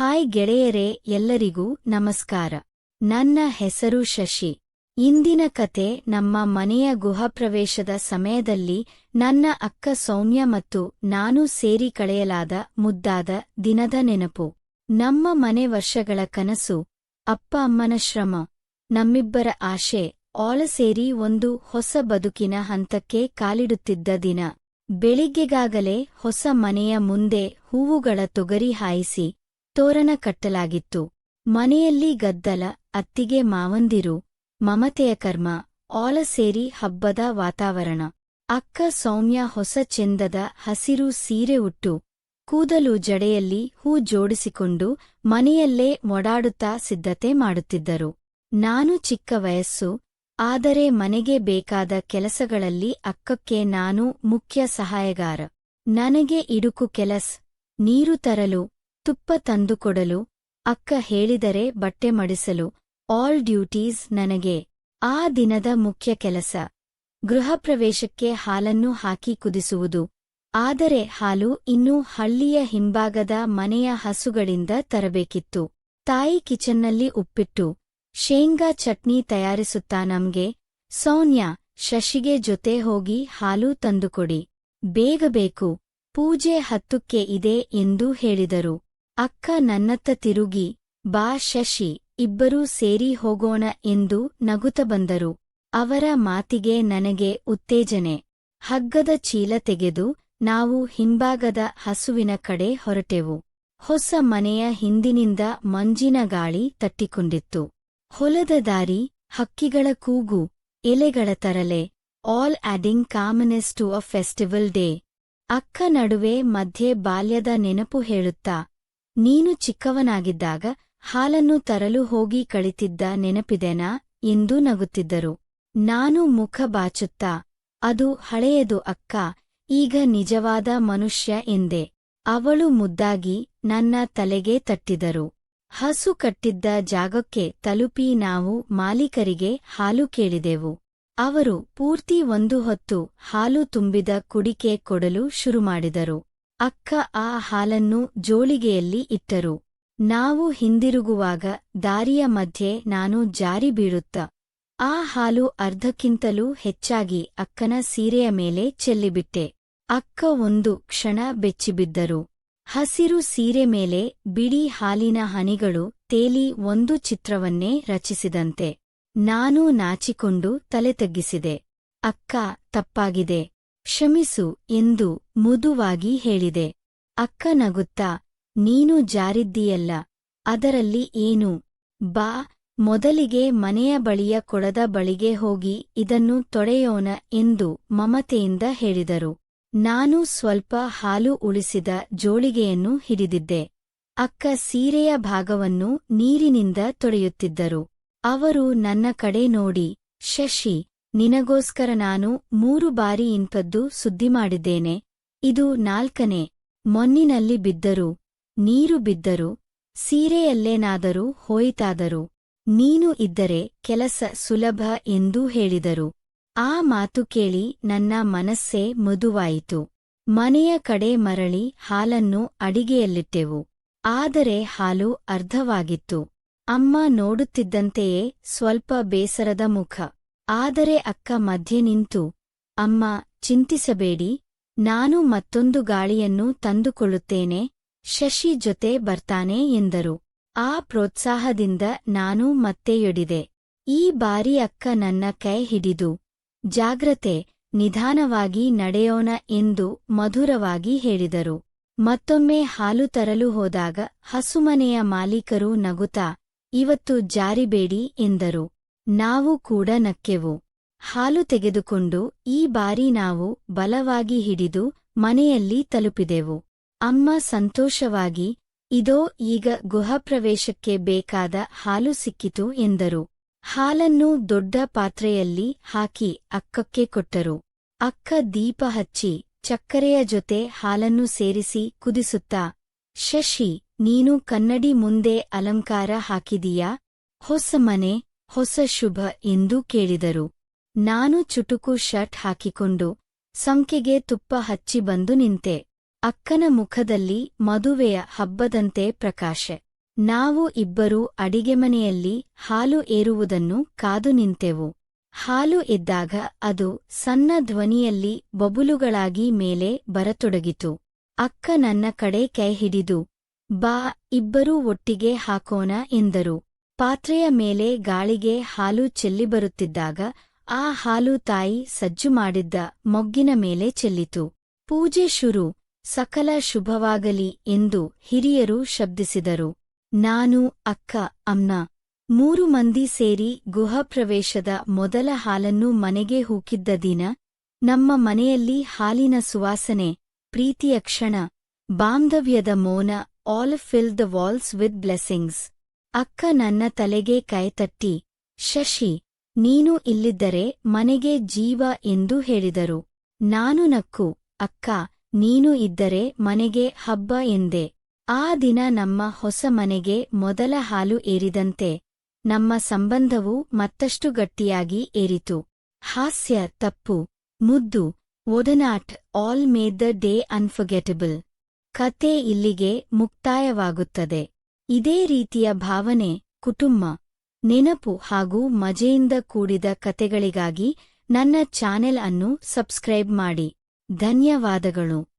Hi ಗೆಳೆಯರೇ, ಎಲ್ಲರಿಗೂ ನಮಸ್ಕಾರ. ನನ್ನ ಹೆಸರು ಶಶಿ. ಇಂದಿನ ಕತೆ ನಮ್ಮ ಮನೆಯ ಗುಹಪ್ರವೇಶದ ಸಮಯದಲ್ಲಿ ನನ್ನ ಅಕ್ಕ ಸೌಮ್ಯ ಮತ್ತು ನಾನು ಸೇರಿ ಕಳೆಯಲಾದ ಮುದ್ದಾದ ದಿನದ ನೆನಪು. ನಮ್ಮ ಮನೆ ವರ್ಷಗಳ ಕನಸು, ಅಪ್ಪ ಅಮ್ಮನ ಶ್ರಮ, ನಮ್ಮಿಬ್ಬರ ಆಶೆ ಆಳ ಸೇರಿ ಒಂದು ಹೊಸ ಬದುಕಿನ ಹಂತಕ್ಕೆ ಕಾಲಿಡುತ್ತಿದ್ದ ದಿನ. ಬೆಳಿಗ್ಗೆಗಾಗಲೇ ಹೊಸ ಮನೆಯ ಮುಂದೆ ಹೂವುಗಳ ತೊಗರಿ ಹಾಯಿಸಿ ತೋರಣ ಕಟ್ಟಲಾಗಿತ್ತು. ಮನೆಯಲ್ಲಿ ಗದ್ದಲ, ಅತ್ತಿಗೆ ಮಾವಂದಿರು, ಮಮತೆಯ ಕರ್ಮ, ಆಲ ಸೇರಿ ಹಬ್ಬದ ವಾತಾವರಣ. ಅಕ್ಕ ಸೌಮ್ಯ ಹೊಸ ಚೆಂದದ ಹಸಿರು ಸೀರೆ ಉಟ್ಟು, ಕೂದಲು ಜಡೆಯಲ್ಲಿ ಹೂ ಜೋಡಿಸಿಕೊಂಡು ಮನೆಯಲ್ಲೇ ಮೊಡಾಡುತ್ತಾ ಸಿದ್ಧತೆ ಮಾಡುತ್ತಿದ್ದರು. ನಾನು ಚಿಕ್ಕ ವಯಸ್ಸು, ಆದರೆ ಮನೆಗೆ ಬೇಕಾದ ಕೆಲಸಗಳಲ್ಲಿ ಅಕ್ಕಕ್ಕೆ ನಾನು ಮುಖ್ಯ ಸಹಾಯಗಾರ. ನನಗೆ ಇಡುಕು ಕೆಲಸ್, ನೀರು ತರಲು ತುಪ್ಪ ತಂದುಕೊಡಲು ಅಕ್ಕ ಹೇಳಿದರೆ ಬಟ್ಟೆ ಮಡಿಸಲು ಆಲ್ ಡ್ಯೂಟೀಸ್ ನನಗೆ, ಆ ದಿನದ ಮುಖ್ಯ ಕೆಲಸ. ಗೃಹಪ್ರವೇಶಕ್ಕೆ ಹಾಲನ್ನು ಹಾಕಿ ಕುದಿಸುವುದು, ಆದರೆ ಹಾಲು ಇನ್ನೂ ಹಳ್ಳಿಯ ಹಿಂಭಾಗದ ಮನೆಯ ಹಸುಗಳಿಂದ ತರಬೇಕಿತ್ತು. ತಾಯಿ ಕಿಚನ್ನಲ್ಲಿ ಉಪ್ಪಿಟ್ಟು, ಶೇಂಗಾ ಚಟ್ನಿ ತಯಾರಿಸುತ್ತಾ ನಮ್ಗೆ, ಸೌನ್ಯ, ಶಶಿಗೆ ಜೊತೆ ಹೋಗಿ ಹಾಲು ತಂದುಕೊಡಿ, ಬೇಗ ಬೇಕು, ಪೂಜೆ ಹತ್ತುಕ್ಕೆ ಇದೆ ಎಂದು ಹೇಳಿದರು. ಅಕ್ಕ ನನ್ನತ್ತ ತಿರುಗಿ, ಬಾ ಶಶಿ, ಇಬ್ಬರೂ ಸೇರಿ ಹೋಗೋಣ ಎಂದು ನಗುತ ಬಂದರು. ಅವರ ಮಾತಿಗೆ ನನಗೆ ಉತ್ತೇಜನೆ. ಹಗ್ಗದ ಚೀಲ ತೆಗೆದು ನಾವು ಹಿಂಭಾಗದ ಹಸುವಿನ ಕಡೆ ಹೊರಟೆವು. ಹೊಸ ಮನೆಯ ಹಿಂದಿನಿಂದ ಮಂಜಿನ ಗಾಳಿ ತಟ್ಟಿಕೊಂಡಿತ್ತು. ಹೊಲದ ದಾರಿ, ಹಕ್ಕಿಗಳ ಕೂಗು, ಎಲೆಗಳ ತರಲೆ all adding calmness to a festival day ಅಕ್ಕ ನಡುವೆ ಮಧ್ಯೆ ಬಾಲ್ಯದ ನೆನಪು ಹೇಳುತ್ತಾ ನೀನು ಚಿಕ್ಕವನಾಗಿದ್ದಾಗ ಹಾಲನ್ನು ತರಲು ಹೋಗಿ ಕಳಿತಿದ್ದ ನೆನಪಿದೆನಾ ಎಂದು ನಗುತ್ತಿದ್ದರು. ನಾನು ಮುಖ ಬಾಚುತ್ತಾ, ಅದು ಹಳೆಯದು ಅಕ್ಕ, ಈಗ ನಿಜವಾದ ಮನುಷ್ಯ ಎಂದೆ. ಅವಳು ಮುದ್ದಾಗಿ ನನ್ನ ತಲೆಗೆ ತಟ್ಟಿದರು. ಹಸು ಕಟ್ಟಿದ್ದ ಜಾಗಕ್ಕೆ ತಲುಪಿ ನಾವು ಮಾಲೀಕರಿಗೆ ಹಾಲು ಕೇಳಿದೆವು. ಅವರು ಪೂರ್ತಿ ಒಂದು ಹೊತ್ತು ಹಾಲು ತುಂಬಿದ ಕುಡಿಕೆ ಕೊಡಲು ಶುರುಮಾಡಿದರು. ಅಕ್ಕ ಆ ಹಾಲನ್ನು ಜೋಳಿಗೆಯಲ್ಲಿ ಇಟ್ಟರು. ನಾವು ಹಿಂದಿರುಗುವಾಗ ದಾರಿಯ ಮಧ್ಯೆ ನಾನು ಜಾರಿ ಬೀಳುತ್ತ. ಆ ಹಾಲು ಅರ್ಧಕ್ಕಿಂತಲೂ ಹೆಚ್ಚಾಗಿ ಅಕ್ಕನ ಸೀರೆಯ ಮೇಲೆ ಚೆಲ್ಲಿಬಿಟ್ಟೆ. ಅಕ್ಕ ಒಂದು ಕ್ಷಣ ಬೆಚ್ಚಿಬಿದ್ದರು. ಹಸಿರು ಸೀರೆ ಮೇಲೆ ಬಿಡಿ ಹಾಲಿನ ಹನಿಗಳು ತೇಲಿ ಒಂದು ಚಿತ್ರವನ್ನೇ ರಚಿಸಿದಂತೆ. ನಾನು ನಾಚಿಕೊಂಡು ತಲೆ ತಗ್ಗಿಸಿದೆ ಅಕ್ಕ ತಪ್ಪಾಗಿದೆ. ಕ್ಷಮಿಸು ಎಂದು ಮುದುವಾಗಿ ಹೇಳಿದೆ. ಅಕ್ಕ ನಗುತ್ತಾ ನೀನು ಜಾರಿದ್ದೀಯಲ್ಲ, ಅದರಲ್ಲಿ ಏನು? ಬಾ, ಮೊದಲಿಗೆ ಮನೆಯ ಬಳಿಯ ಕೊಳದ ಬಳಿಗೆ ಹೋಗಿ ಇದನ್ನು ತೊಡೆಯೋಣ ಎಂದು ಮಮತೆಯಿಂದ ಹೇಳಿದರು. ನಾನು ಸ್ವಲ್ಪ ಹಾಲು ಉಳಿಸಿದ ಜೋಳಿಗೆಯನ್ನು ಹಿಡಿದಿದ್ದೆ. ಅಕ್ಕ ಸೀರೆಯ ಭಾಗವನ್ನು ನೀರಿನಿಂದ ತೊಡೆಯುತ್ತಿದ್ದರು. ಅವರು ನನ್ನ ಕಡೆ ನೋಡಿ, ಶಶಿ ನಿನಗೋಸ್ಕರ ನಾನು ಮೂರು ಬಾರಿ ಇಂಥದ್ದು ಸುದ್ದಿ ಮಾಡಿದ್ದೇನೆ. ಇದು ನಾಲ್ಕನೇ. ಮೊನ್ನಿನಲ್ಲಿ ಬಿದ್ದರು, ನೀರು ಬಿದ್ದರು, ಸೀರೆಯಲ್ಲೇನಾದರೂ ಹೋಯಿತಾದರು, ನೀನು ಇದ್ದರೆ ಕೆಲಸ ಸುಲಭ ಎಂದೂ ಹೇಳಿದರು. ಆ ಮಾತು ಕೇಳಿ ನನ್ನ ಮನಸ್ಸೇ ಮೃದುವಾಯಿತು. ಮನೆಯ ಕಡೆ ಮರಳಿ ಹಾಲನ್ನು ಅಡಿಗೆಯಲ್ಲಿಟ್ಟೆವು. ಆದರೆ ಹಾಲು ಅರ್ಧವಾಗಿತ್ತು. ಅಮ್ಮ ನೋಡುತ್ತಿದ್ದಂತೆಯೇ ಸ್ವಲ್ಪ ಬೇಸರದ ಮುಖ. ಆದರೆ ಅಕ್ಕ ಮಧ್ಯೆ ನಿಂತು, ಅಮ್ಮ, ಚಿಂತಿಸಬೇಡಿ, ನಾನು ಮತ್ತೊಂದು ಗಾಳಿಯನ್ನು ತಂದುಕೊಳ್ಳುತ್ತೇನೆ, ಶಶಿ ಜೊತೆ ಬರ್ತಾನೆ ಎಂದರು. ಆ ಪ್ರೋತ್ಸಾಹದಿಂದ ನಾನು ಮತ್ತೆ ಎಡಿದೆ. ಈ ಬಾರಿ ಅಕ್ಕ ನನ್ನ ಕೈ ಹಿಡಿದು, ಜಾಗ್ರತೆ, ನಿಧಾನವಾಗಿ ನಡೆಯೋಣ ಎಂದು ಮಧುರವಾಗಿ ಹೇಳಿದರು. ಮತ್ತೊಮ್ಮೆ ಹಾಲು ತರಲು ಹೋದಾಗ ಹಸುಮನೆಯ ಮಾಲೀಕರು ನಗುತ್ತಾ, ಇವತ್ತು ಜಾರಿಬೇಡಿ ಎಂದರು. ನಾವು ಕೂಡ ನಕ್ಕೆವು. ಹಾಲು ತೆಗೆದುಕೊಂಡು ಈ ಬಾರಿ ನಾವು ಬಲವಾಗಿ ಹಿಡಿದು ಮನೆಯಲ್ಲಿ ತಲುಪಿದೆವು. ಅಮ್ಮ ಸಂತೋಷವಾಗಿ, ಇದೋ, ಈಗ ಗುಹಪ್ರವೇಶಕ್ಕೆ ಬೇಕಾದ ಹಾಲು ಸಿಕ್ಕಿತು ಎಂದರು. ಹಾಲನ್ನು ದೊಡ್ಡ ಪಾತ್ರೆಯಲ್ಲಿ ಹಾಕಿ ಅಕ್ಕಕ್ಕೆ ಕೊಟ್ಟರು. ಅಕ್ಕ ದೀಪ ಹಚ್ಚಿ, ಚಕ್ಕರೆಯ ಜೊತೆ ಹಾಲನ್ನು ಸೇರಿಸಿ ಕುದಿಸುತ್ತಾ, ಶಶಿ, ನೀನು ಕನ್ನಡಿ ಮುಂದೆ ಅಲಂಕಾರ ಹಾಕಿದೀಯಾ? ಹೊಸ ಮನೆ ಹೊಸ ಶುಭ ಎಂದು ಕೇಳಿದರು. ನಾನು ಚುಟುಕು ಶರ್ಟ್ ಹಾಕಿಕೊಂಡು ಸಂಕೆಗೆ ತುಪ್ಪ ಹಚ್ಚಿ ಬಂದು ನಿಂತೆ. ಅಕ್ಕನ ಮುಖದಲ್ಲಿ ಮದುವೆಯ ಹಬ್ಬದಂತೆ ಪ್ರಕಾಶೆ. ನಾವು ಇಬ್ಬರೂ ಅಡಿಗೆಮನೆಯಲ್ಲಿ ಹಾಲು ಏರುವುದನ್ನು ಕಾದು ನಿಂತೆವು. ಹಾಲು ಎದ್ದಾಗ ಅದು ಸಣ್ಣ ಧ್ವನಿಯಲ್ಲಿ ಬಬುಲುಗಳಾಗಿ ಮೇಲೆ ಬರತೊಡಗಿತು. ಅಕ್ಕ ನನ್ನ ಕಡೆ ಕೈ ಹಿಡಿದು, ಬಾ, ಇಬ್ಬರೂ ಒಟ್ಟಿಗೆ ಹಾಕೋಣ ಎಂದರು. ಪಾತ್ರೆಯ ಮೇಲೆ ಗಾಳಿಗೆ ಹಾಲು ಚೆಲ್ಲಿಬರುತ್ತಿದ್ದಾಗ ಆ ಹಾಲು ತಾಯಿ ಸಜ್ಜು ಮಾಡಿದ್ದ ಮೊಗ್ಗಿನ ಮೇಲೆ ಚೆಲ್ಲಿತು. ಪೂಜೆ ಶುರು, ಸಕಲ ಶುಭವಾಗಲಿ ಎಂದು ಹಿರಿಯರು ಶಬ್ದಿಸಿದರು. ನಾನು, ಅಕ್ಕ, ಅಮ್ನ ಮೂರು ಮಂದಿ ಸೇರಿ ಗುಹಪ್ರವೇಶದ ಮೊದಲ ಹಾಲನ್ನು ಮನೆಗೆ ಹೂಕಿದ್ದ ದಿನ, ನಮ್ಮ ಮನೆಯಲ್ಲಿ ಹಾಲಿನ ಸುವಾಸನೆ, ಪ್ರೀತಿಯ ಕ್ಷಣ, ಬಾಂಧವ್ಯದ ಮೌನ all fill the walls with blessings ಅಕ್ಕ ನನ್ನ ತಲೆಗೆ ಕೈತಟ್ಟಿ. ಶಶಿ, ನೀನು ಇಲ್ಲಿದ್ದರೆ ಮನೆಗೆ ಜೀವ ಎಂದು ಹೇಳಿದರು. ನಾನು ನಕ್ಕು, ಅಕ್ಕ, ನೀನು ಇದ್ದರೆ ಮನೆಗೆ ಹಬ್ಬ ಎಂದೆ. ಆ ದಿನ ನಮ್ಮ ಹೊಸ ಮನೆಗೆ ಮೊದಲ ಹಾಲು ಏರಿದಂತೆ. ನಮ್ಮ ಸಂಬಂಧವು ಮತ್ತಷ್ಟು ಗಟ್ಟಿಯಾಗಿ ಏರಿತು. ಹಾಸ್ಯ, ತಪ್ಪು. ಮುದ್ದು. ಒಡನಾಟ್, all made the day unforgettable. ಕತೆ ಇಲ್ಲಿಗೆ ಮುಕ್ತಾಯವಾಗುತ್ತದೆ. ಇದೇ ರೀತಿಯ ಭಾವನೆ, ಕುಟುಂಬ, ನೆನಪು ಹಾಗೂ ಮಜೆಯಿಂದ ಕೂಡಿದ ಕತೆಗಳಿಗಾಗಿ ನನ್ನ ಚಾನೆಲ್ ಅನ್ನು ಸಬ್ಸ್ಕ್ರೈಬ್ ಮಾಡಿ. ಧನ್ಯವಾದಗಳು.